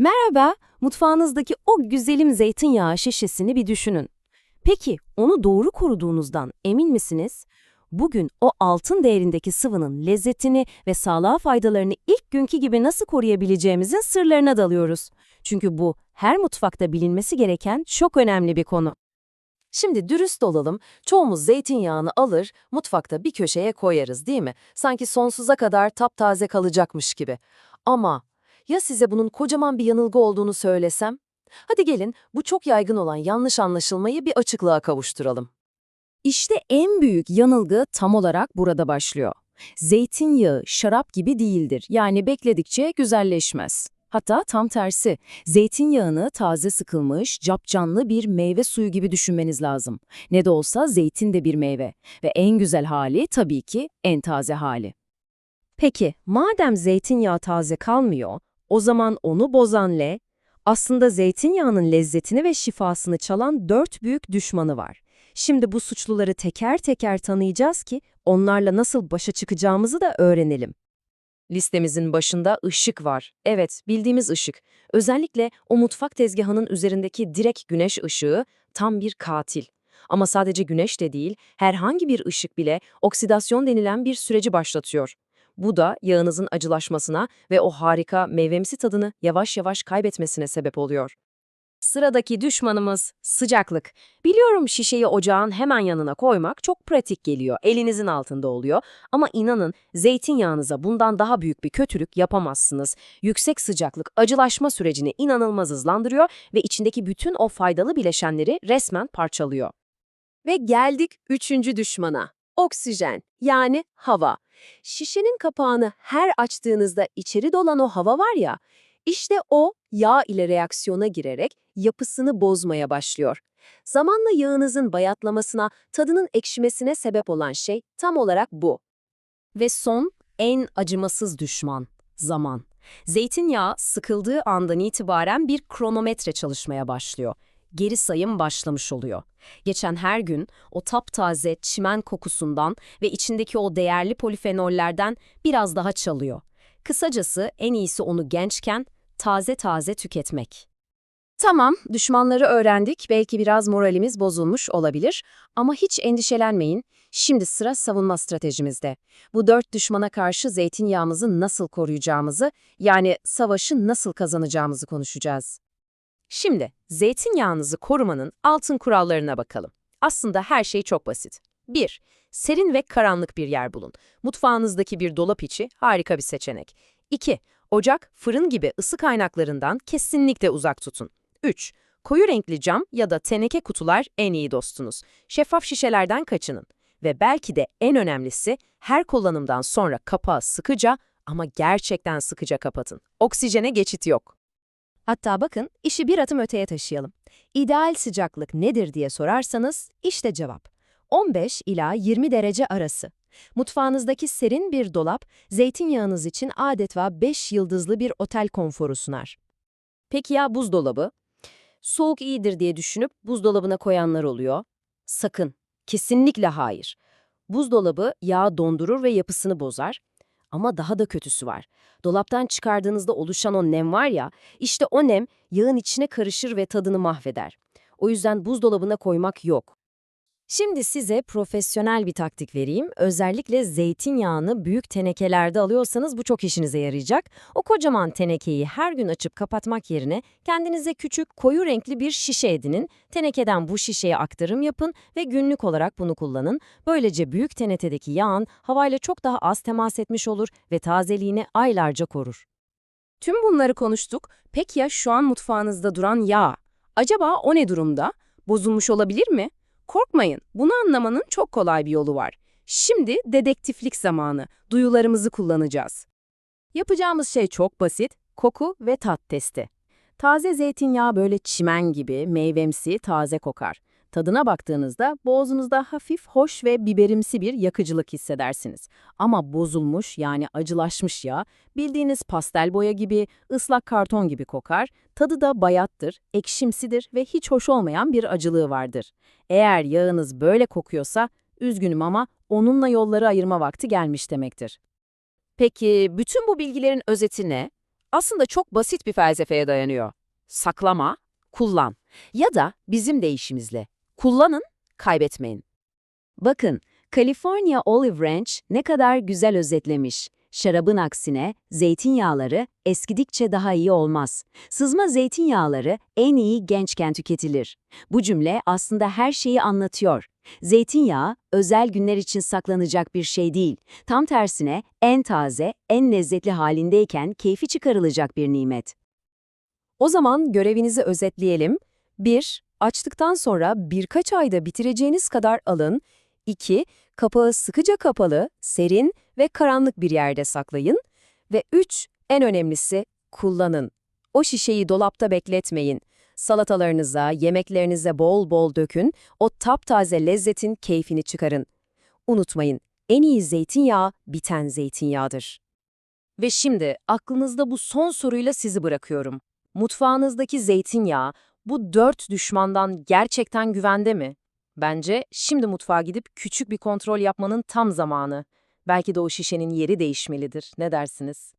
Merhaba, mutfağınızdaki o güzelim zeytinyağı şişesini bir düşünün. Peki, onu doğru koruduğunuzdan emin misiniz? Bugün o altın değerindeki sıvının lezzetini ve sağlığa faydalarını ilk günkü gibi nasıl koruyabileceğimizin sırlarına dalıyoruz. Çünkü bu her mutfakta bilinmesi gereken çok önemli bir konu. Şimdi dürüst olalım, çoğumuz zeytinyağını alır, mutfakta bir köşeye koyarız değil mi? Sanki sonsuza kadar taptaze kalacakmış gibi. Ama ya size bunun kocaman bir yanılgı olduğunu söylesem? Hadi gelin bu çok yaygın olan yanlış anlaşılmayı bir açıklığa kavuşturalım. İşte en büyük yanılgı tam olarak burada başlıyor. Zeytinyağı şarap gibi değildir. Yani bekledikçe güzelleşmez. Hatta tam tersi. Zeytinyağını taze sıkılmış, capcanlı bir meyve suyu gibi düşünmeniz lazım. Ne de olsa zeytin de bir meyve ve en güzel hali tabii ki en taze hali. Peki, madem zeytinyağı taze kalmıyor, o zaman onu bozan ne? Aslında zeytinyağının lezzetini ve şifasını çalan dört büyük düşmanı var. Şimdi bu suçluları teker teker tanıyacağız ki onlarla nasıl başa çıkacağımızı da öğrenelim. Listemizin başında ışık var. Evet, bildiğimiz ışık. Özellikle o mutfak tezgahının üzerindeki direkt güneş ışığı tam bir katil. Ama sadece güneş de değil, herhangi bir ışık bile oksidasyon denilen bir süreci başlatıyor. Bu da yağınızın acılaşmasına ve o harika meyvemsi tadını yavaş yavaş kaybetmesine sebep oluyor. Sıradaki düşmanımız sıcaklık. Biliyorum şişeyi ocağın hemen yanına koymak çok pratik geliyor, elinizin altında oluyor. Ama inanın zeytinyağınıza bundan daha büyük bir kötülük yapamazsınız. Yüksek sıcaklık acılaşma sürecini inanılmaz hızlandırıyor ve içindeki bütün o faydalı bileşenleri resmen parçalıyor. Ve geldik üçüncü düşmana. Oksijen yani hava. Şişenin kapağını her açtığınızda içeri dolan o hava var ya, işte o yağ ile reaksiyona girerek yapısını bozmaya başlıyor. Zamanla yağınızın bayatlamasına, tadının ekşimesine sebep olan şey tam olarak bu. Ve son, en acımasız düşman, zaman. Zeytinyağı sıkıldığı andan itibaren bir kronometre çalışmaya başlıyor. Geri sayım başlamış oluyor. Geçen her gün o taptaze çimen kokusundan ve içindeki o değerli polifenollerden biraz daha çalıyor. Kısacası en iyisi onu gençken taze taze tüketmek. Tamam, düşmanları öğrendik, belki biraz moralimiz bozulmuş olabilir ama hiç endişelenmeyin. Şimdi sıra savunma stratejimizde. Bu dört düşmana karşı zeytinyağımızı nasıl koruyacağımızı, yani savaşı nasıl kazanacağımızı konuşacağız. Şimdi zeytinyağınızı korumanın altın kurallarına bakalım. Aslında her şey çok basit. 1. Serin ve karanlık bir yer bulun. Mutfağınızdaki bir dolap içi harika bir seçenek. 2. Ocak, fırın gibi ısı kaynaklarından kesinlikle uzak tutun. 3. Koyu renkli cam ya da teneke kutular en iyi dostunuz. Şeffaf şişelerden kaçının. Ve belki de en önemlisi her kullanımdan sonra kapağı sıkıca ama gerçekten sıkıca kapatın. Oksijene geçit yok. Hatta bakın işi bir atım öteye taşıyalım. İdeal sıcaklık nedir diye sorarsanız işte cevap. 15 ila 20 derece arası. Mutfağınızdaki serin bir dolap, zeytinyağınız için adeta 5 yıldızlı bir otel konforu sunar. Peki ya buzdolabı? Soğuk iyidir diye düşünüp buzdolabına koyanlar oluyor. Sakın, kesinlikle hayır. Buzdolabı yağ dondurur ve yapısını bozar. Ama daha da kötüsü var. Dolaptan çıkardığınızda oluşan o nem var ya, işte o nem yağın içine karışır ve tadını mahveder. O yüzden buzdolabına koymak yok. Şimdi size profesyonel bir taktik vereyim. Özellikle zeytinyağını büyük tenekelerde alıyorsanız bu çok işinize yarayacak. O kocaman tenekeyi her gün açıp kapatmak yerine kendinize küçük koyu renkli bir şişe edinin. Tenekeden bu şişeye aktarım yapın ve günlük olarak bunu kullanın. Böylece büyük tenetedeki yağın havayla çok daha az temas etmiş olur ve tazeliğini aylarca korur. Tüm bunları konuştuk. Peki ya şu an mutfağınızda duran yağ? Acaba o ne durumda? Bozulmuş olabilir mi? Korkmayın, bunu anlamanın çok kolay bir yolu var. Şimdi dedektiflik zamanı, duyularımızı kullanacağız. Yapacağımız şey çok basit, koku ve tat testi. Taze zeytinyağı böyle çimen gibi meyvemsi, taze kokar. Tadına baktığınızda boğazınızda hafif hoş ve biberimsi bir yakıcılık hissedersiniz. Ama bozulmuş yani acılaşmış yağ bildiğiniz pastel boya gibi, ıslak karton gibi kokar, tadı da bayattır, ekşimsidir ve hiç hoş olmayan bir acılığı vardır. Eğer yağınız böyle kokuyorsa üzgünüm ama onunla yolları ayırma vakti gelmiş demektir. Peki bütün bu bilgilerin özeti ne? aslında çok basit bir felsefeye dayanıyor. Saklama, kullan. Ya da bizim deyişimizle kullanın, kaybetmeyin. Bakın, California Olive Ranch ne kadar güzel özetlemiş. Şarabın aksine zeytinyağları eskidikçe daha iyi olmaz. Sızma zeytinyağları en iyi gençken tüketilir. Bu cümle aslında her şeyi anlatıyor. Zeytinyağı özel günler için saklanacak bir şey değil. Tam tersine en taze, en lezzetli halindeyken keyfi çıkarılacak bir nimet. O zaman görevinizi özetleyelim. 1. Açtıktan sonra birkaç ayda bitireceğiniz kadar alın. 2. Kapağı sıkıca kapalı, serin ve karanlık bir yerde saklayın. Ve 3. En önemlisi kullanın. O şişeyi dolapta bekletmeyin. Salatalarınıza, yemeklerinize bol bol dökün, o taptaze lezzetin keyfini çıkarın. Unutmayın, en iyi zeytinyağı biten zeytinyağıdır. Ve şimdi aklınızda bu son soruyla sizi bırakıyorum. Mutfağınızdaki zeytinyağı bu dört düşmandan gerçekten güvende mi? Bence şimdi mutfağa gidip küçük bir kontrol yapmanın tam zamanı. Belki de o şişenin yeri değişmelidir. Ne dersiniz?